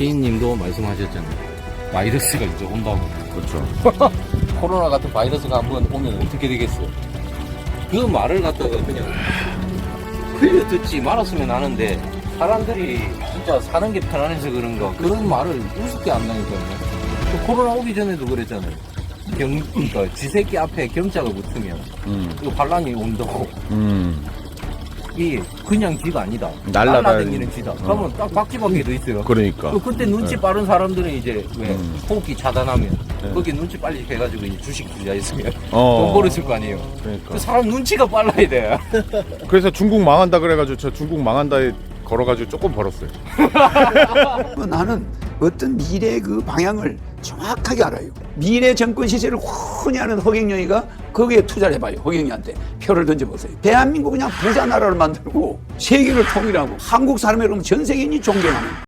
시인님도 말씀하셨잖아요. 바이러스가 이제 온다고. 그렇죠. 코로나 같은 바이러스가 한번 오면 어떻게 되겠어요? 그 말을 갖다가 그냥 흘려 듣지 말았으면 하는데 사람들이 진짜 사는 게 편안해서 그런가 그런 말을 우습게 안다니까요. 그 코로나 오기 전에도 그랬잖아요. 경, 그러니까 쥐새끼 앞에 경자가 붙으면 음, 이거 반란이 온다고. 음. 이 그냥 쥐가 아니다. 날라다니는- 날라다니는 쥐다. 그러면 딱 박쥐밖에도 있어요. 그러니까. 그 그때 눈치 네. 빠른 사람들은 이제 왜 음. 호흡기 차단하면 네. 거기 눈치 빨리 해가지고 이제 주식 투자했으면 어. 돈 벌었을 거 아니에요. 그러니까. 그 사람 눈치가 빨라야 돼. 그래서 중국 망한다 그래가지고 저 중국 망한다에 걸어가지고 조금 벌었어요. 어, 나는 어떤 미래의 그 방향을 정확하게 알아요. 미래 정권 시세를 훤히 아는 허경영이가 거기에 투자를 해봐요. 허경영한테 표를 던져보세요. 대한민국 그냥 부자 나라를 만들고 세계를 통일하고 한국 사람이 그러면 전 세계인이 존경하는